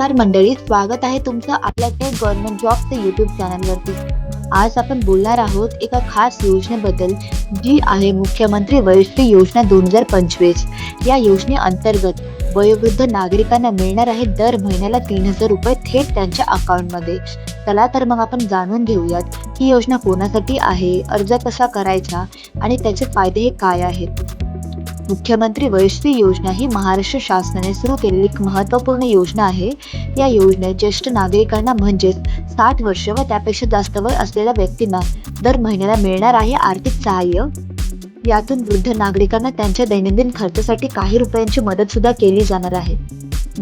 नमस्कार मंडळी स्वागत आहे तुमचं आपल्या टेक गव्हर्नमेंट जॉबचं युट्यूब चॅनलवरती आज आपण बोलणार आहोत एका खास योजनेबद्दल जी आहे मुख्यमंत्री वयोश्री योजना दोन हजार पंचवीस. या योजनेअंतर्गत वयोवृद्ध नागरिकांना मिळणार आहे दर महिन्याला तीन हजार रुपये थेट त्यांच्या अकाउंटमध्ये चला तर मग आपण जाणून घेऊयात ही योजना कोणासाठी आहे अर्ज कसा करायचा आणि त्याचे फायदे हे काय आहेत. मुख्यमंत्री वयश्री योजना ही महाराष्ट्र शासनाने सुरू केलेली एक महत्त्वपूर्ण योजना आहे. या योजनेत ज्येष्ठ नागरिकांना म्हणजेच साठ वर्ष व त्यापेक्षा जास्त वय असलेल्या व्यक्तींना दर महिन्याला मिळणार आहे आर्थिक सहाय्य. यातून वृद्ध नागरिकांना त्यांच्या दैनंदिन खर्चासाठी काही रुपयांची मदत सुद्धा केली जाणार आहे.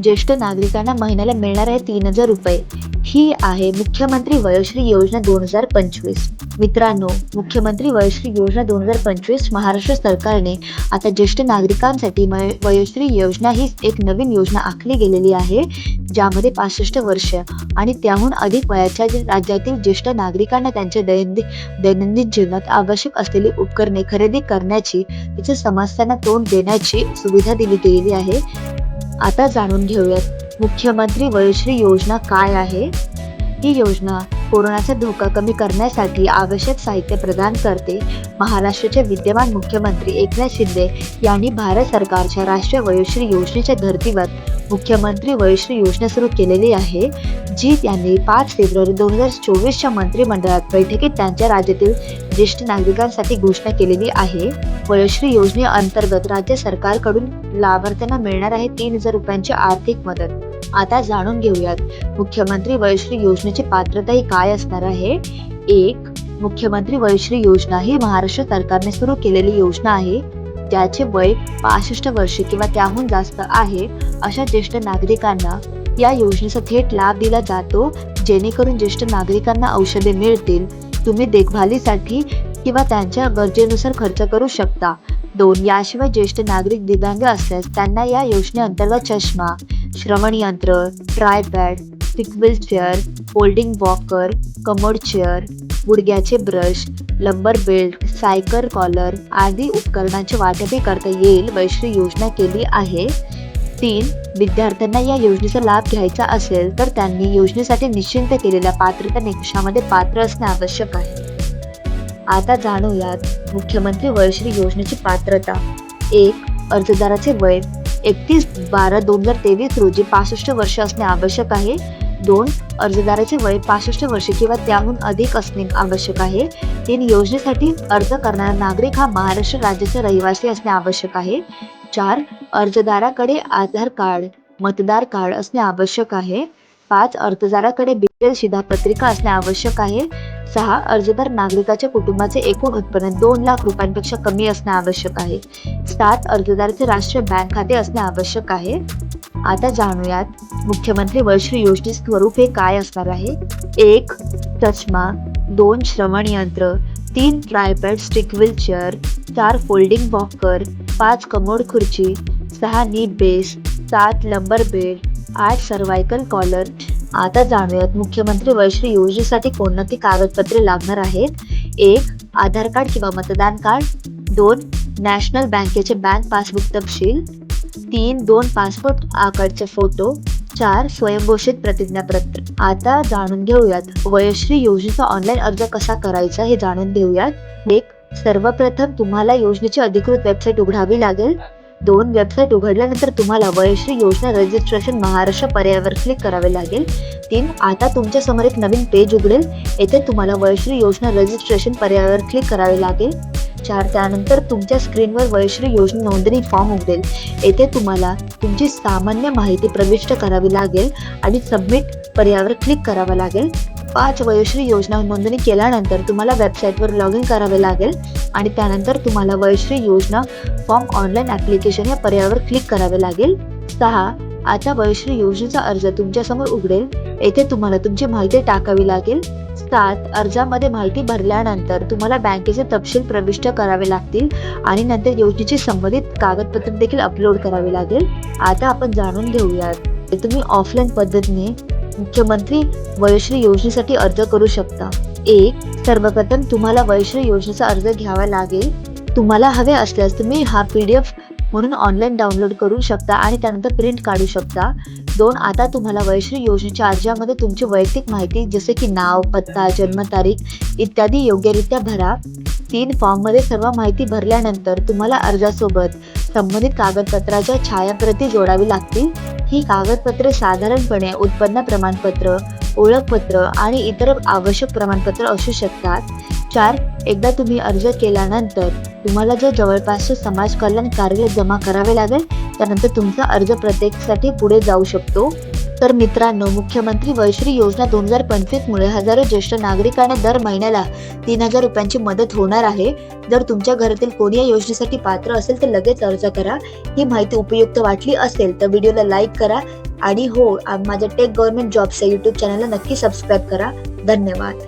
ज्येष्ठ नागरिकांना महिन्याला मिळणार आहे तीन हजार रुपये. ही आहे मुख्यमंत्री वयोश्री योजना दोन हजार पंचवीस. मित्रांनो मुख्यमंत्री वयोश्री योजना दोन हजार पंचवीस महाराष्ट्र सरकारने आता ज्येष्ठ नागरिकांसाठी मय- वयोश्री योजना ही एक नवीन योजना आखली गेलेली आहे ज्यामध्ये पासष्ट वर्ष आणि त्याहून अधिक वयाच्या राज्यातील ज्येष्ठ नागरिकांना त्यांच्या दैनंदिन दैनंदिन जीवनात आवश्यक असलेली उपकरणे खरेदी करण्याची तिच्या समस्यांना तोंड देण्याची सुविधा दिली गेलेली आहे. आता जाणून घेऊयात. मुख्यमंत्री वयोश्री योजना काय आहे? ही योजना कोरोनाचा धोका कमी करण्यासाठी आवश्यक साहित्य प्रदान करते. महाराष्ट्राचे विद्यमान मुख्यमंत्री एकनाथ शिंदे यांनी भारत सरकारच्या राष्ट्रीय वयोश्री योजनेच्या धर्तीवर मुख्यमंत्री वयोश्री योजना सुरू केलेली आहे. जी त्यांनी पाच फेब्रुवारी दोन हजार चोवीसच्या मंत्रिमंडळात बैठकीत त्यांच्या राज्यातील ज्येष्ठ नागरिकांसाठी घोषणा केलेली आहे. वयोश्री योजनेअंतर्गत राज्य सरकारकडून लाभार्थ्यांना मिळणार आहे तीन हजार रुपयांची आर्थिक मदत. आता जाणून घेऊयात. मुख्यमंत्री वयश्री योजनेची पात्रता ही काय असणार आहे? एक मुख्यमंत्री वयश्री योजना ही महाराष्ट्र सरकारने सुरू केलेली योजना आहे. ज्याचे वय पासष्ट वर्षे किंवा त्याहून जास्त आहे अशा ज्येष्ठ नागरिकांना या योजनेचा थेट लाभ दिला जातो जेणेकरून ज्येष्ठ नागरिकांना औषधे मिळतील. तुम्ही देखभालीसाठी किंवा त्यांच्या गरजेनुसार खर्च करू शकता. दोन याशिवाय ज्येष्ठ नागरिक दिव्यांग असल्यास त्यांना या योजनेअंतर्गत चष्मा श्रवणयंत्र tripod stick chair folding walker commode chair गुडघ्याचे brush lumbar belt सायकर कॉलर आदी उपकरणांचे वाटपही करता येईल वैश्री योजना केली आहे. तीन विद्यार्थ्यांना या योजनेचा लाभ घ्यायचा असेल तर त्यांनी योजनेसाठी निश्चिंत केलेल्या पात्रता निकषामध्ये पात्र असणे आवश्यक आहे. आता जाणूयात मुख्यमंत्री वयश्री योजनेची पात्रता. एक अर्जदाराचे वय. एकतीस बारा दोन हजार तेवीस रोजी पासष्ट वर्ष असणे आवश्यक आहे. दोन अर्जदाराचे वय पासष्ट वर्ष किंवा त्याहून अधिक असणे आवश्यक आहे. तीन योजनेसाठी अर्ज करणारा नागरिक हा महाराष्ट्र राज्याचा रहिवासी असणे आवश्यक आहे. चार अर्जदाराकडे आधार कार्ड मतदार कार्ड असणे आवश्यक आहे. पाच अर्जदाराकडे बिजल शिधापत्रिका असणे आवश्यक आहे. सहा अर्जदार नागरिकाच्या कुटुंबाचे एकूण उत्पन्न दोन लाख रुपयांपेक्षा कमी असणे आवश्यक आहे. सात अर्जदाराचे राष्ट्रीय बँक खाते असणे आवश्यक आहे. आता जाणूयात मुख्यमंत्री वर्षी योजने स्वरूप हे काय असणार आहे? एक चष्मा. दोन श्रवण यंत्र तीन ट्रायपॅड स्टिक व्हीलचेअर. चार फोल्डिंग वॉकर पाच कमोड खुर्ची. सहा नी बेस. सात लंबर बेड. आठ सर्वायकल कॉलर. आता जाणूयात मुख्यमंत्री वयश्री योजनेसाठी कोणती कागदपत्रे लागणार आहेत? एक आधार कार्ड किंवा मतदान कार्ड. दोन नॅशनल बँकेचे बँक पासबुक तपशील. तीन दोन पासपोर्ट आकारचे फोटो. चार स्वयंघोषित प्रतिज्ञापत्र. आता जाणून घेऊयात वयश्री योजनेचा ऑनलाईन अर्ज कसा करायचा हे जाणून घेऊयात. एक सर्वप्रथम तुम्हाला योजनेची अधिकृत वेबसाईट उघडावी लागेल. दोन वेबसाईट उघडल्यानंतर तुम्हाला वयश्री योजना रजिस्ट्रेशन महाराष्ट्र पर्यायावर क्लिक करावे लागेल. तीन आता तुमच्यासमोर एक नवीन पेज उघडेल. येथे तुम्हाला वयश्री योजना रजिस्ट्रेशन पर्यायावर क्लिक करावे लागेल. चार त्यानंतर तुमच्या स्क्रीनवर वयश्री योजना नोंदणी फॉर्म उघडेल. येथे तुम्हाला तुमची सामान्य माहिती प्रविष्ट करावी लागेल आणि सबमिट पर्यायावर क्लिक करावं लागेल. पाच वयोश्री योजना नोंदणी केल्यानंतर तुम्हाला वेबसाईटवर लॉग इन करावे लागेल आणि त्यानंतर तुम्हाला वयश्री योजना फॉर्म ऑनलाईन ॲप्लिकेशन या पर्यायावर क्लिक करावे लागेल. सहा आता वयश्री योजनेचा अर्ज तुमच्यासमोर उघडेल. येथे तुम्हाला तुमची माहिती टाकावी लागेल. सात अर्जामध्ये माहिती भरल्यानंतर तुम्हाला बँकेचे तपशील प्रविष्ट करावे लागतील आणि नंतर योजनेची संबंधित कागदपत्र देखील अपलोड करावे लागेल. आता आपण जाणून घेऊयात. तुम्ही ऑफलाईन पद्धतीने मुख्यमंत्री वयश्री योजनेसाठी अर्ज करू शकता. एक सर्वप्रथम तुम्हाला वयश्री योजनेचा अर्ज घ्यावा लागेल. तुम्हाला हवे असल्यास तुम्ही हा पी डी एफ म्हणून ऑनलाईन डाउनलोड करू शकता आणि त्यानंतर प्रिंट काढू शकता. दोन आता तुम्हाला वैश्री योजनेच्या अर्जामध्ये तुमची वैयक्तिक माहिती जसे की नाव पत्ता जन्मतारीख इत्यादी योग्यरित्या भरा. तीन फॉर्ममध्ये सर्व माहिती भरल्यानंतर तुम्हाला अर्जासोबत संबंधित कागदपत्राच्या छायाप्रती जोडावी लागतील. ही कागदपत्रे साधारणपणे उत्पन्न प्रमाणपत्र ओळखपत्र आणि इतर आवश्यक प्रमाणपत्र असू शकतात. चार एकदा तुम्ही अर्ज केल्यानंतर तुम्हाला जर जवळपासचे समाज कल्याण कार्यालय जमा करावे लागेल त्यानंतर तुमचा अर्ज प्रत्येकासाठी पुढे जाऊ शकतो. तर मित्रांनो मुख्यमंत्री वैश्री योजना दोन हजार पंचवीसमुळे हजारो ज्येष्ठ नागरिकांना दर महिन्याला तीन हजार रुपयांची मदत होणार आहे. जर तुमच्या घरातील कोणी या योजनेसाठी पात्र असेल तर लगेच अर्ज करा. ही माहिती उपयुक्त वाटली असेल तर व्हिडिओला लाईक करा. आणि हो माझ्या टेक गव्हर्नमेंट जॉबच्या यूट्यूब चॅनलला नक्की सबस्क्राईब करा. धन्यवाद.